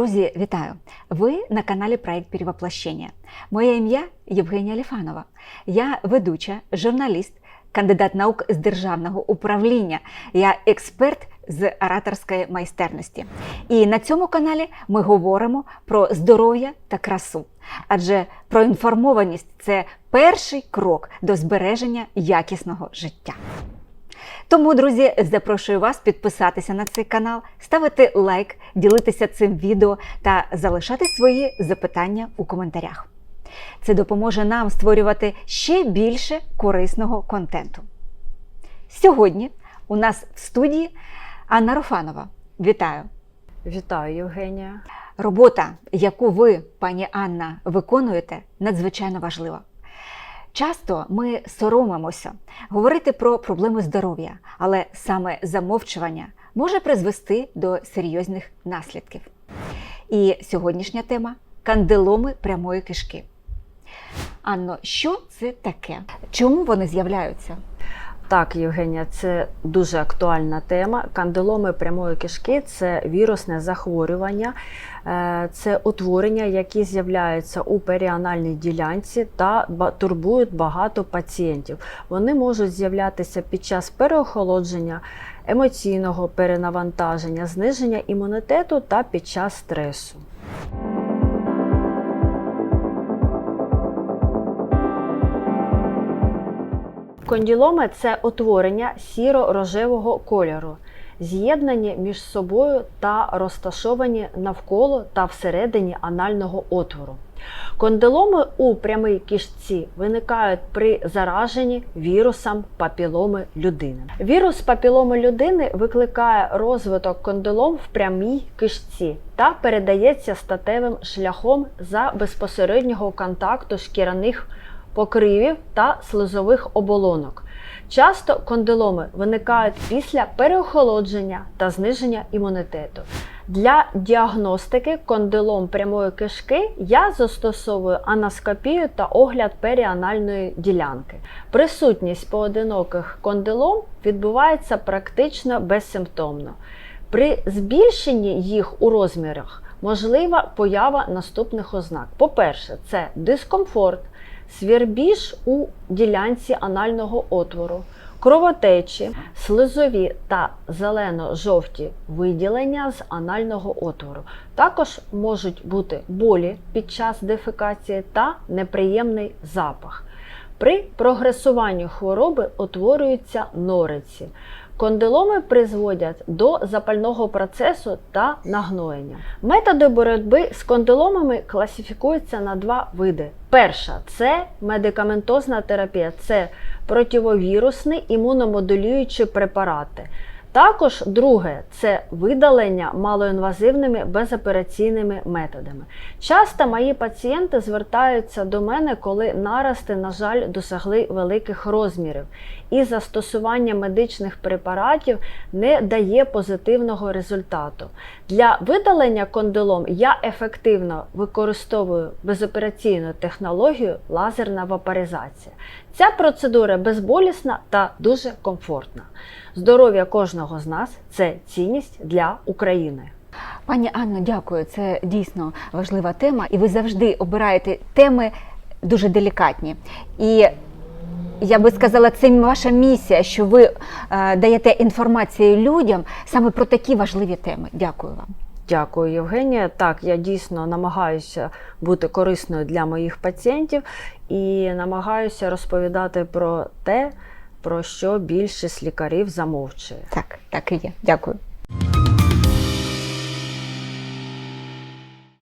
Друзі, вітаю! Ви на каналі Проект Перевоплощення. Моє ім'я Євгенія Ліфанова. Я ведуча, журналіст, кандидат наук з державного управління. Я експерт з ораторської майстерності. І на цьому каналі ми говоримо про здоров'я та красу. Адже проінформованість це перший крок до збереження якісного життя. Тому, друзі, запрошую вас підписатися на цей канал, ставити лайк, ділитися цим відео та залишати свої запитання у коментарях. Це допоможе нам створювати ще більше корисного контенту. Сьогодні у нас в студії Анна Руфанова. Вітаю! Вітаю, Євгенія. Робота, яку ви, пані Анна, виконуєте, надзвичайно важлива. Часто ми соромимося говорити про проблеми здоров'я, але саме замовчування може призвести до серйозних наслідків. І сьогоднішня тема кандиломи прямої кишки. Анно, що це таке? Чому вони з'являються? Так, Євгенія, це дуже актуальна тема. Кандиломи прямої кишки це вірусне захворювання, Е, це утворення, які з'являються у періанальній ділянці та турбують багато пацієнтів. Вони можуть з'являтися під час переохолодження, емоційного перенавантаження, зниження імунітету та під час стресу. Конділоми це утворення сіро-рожевого кольору, з'єднані між собою та розташовані навколо та всередині анального отвору. Кондиломи у прямій кишці виникають при зараженні вірусом папіломи людини. Вірус папіломи людини викликає розвиток кондилом в прямій кишці та передається статевим шляхом за безпосереднього контакту шкіряних покривів та слизових оболонок. Часто кондиломи виникають після переохолодження та зниження імунітету. Для діагностики кондилом прямої кишки я застосовую анаскопію та огляд періанальної ділянки. Присутність поодиноких кондилом відбувається практично безсимптомно. При збільшенні їх у розмірах можлива поява наступних ознак. По-перше, це дискомфорт, свірбіж у ділянці анального отвору, кровотечі, слизові та зелено-жовті виділення з анального отвору. Також можуть бути болі під час дефекації та неприємний запах. При прогресуванні хвороби утворюються нориці. Кондиломи призводять до запального процесу та нагноєння. Методи боротьби з кондиломами класифікуються на два види. Перша це медикаментозна терапія, це противовірусні імуномодулюючі препарати. Також друге це видалення малоінвазивними безопераційними методами. Часто мої пацієнти звертаються до мене, коли нарости, на жаль, досягли великих розмірів, і застосування медичних препаратів не дає позитивного результату. Для видалення кондилом я ефективно використовую безопераційну технологію лазерна вапоризація. Ця процедура безболісна та дуже комфортна. Здоров'я кожного з нас це цінність для України. Пані Анно, дякую. Це дійсно важлива тема, і ви завжди обираєте теми дуже делікатні. І я би сказала, це ваша місія, що ви е, даєте інформацію людям саме про такі важливі теми. Дякую вам. Дякую, Євгенія. Так, я дійсно намагаюся бути корисною для моїх пацієнтів і намагаюся розповідати про те, про що більшість лікарів замовчує. Так, так і є. Дякую.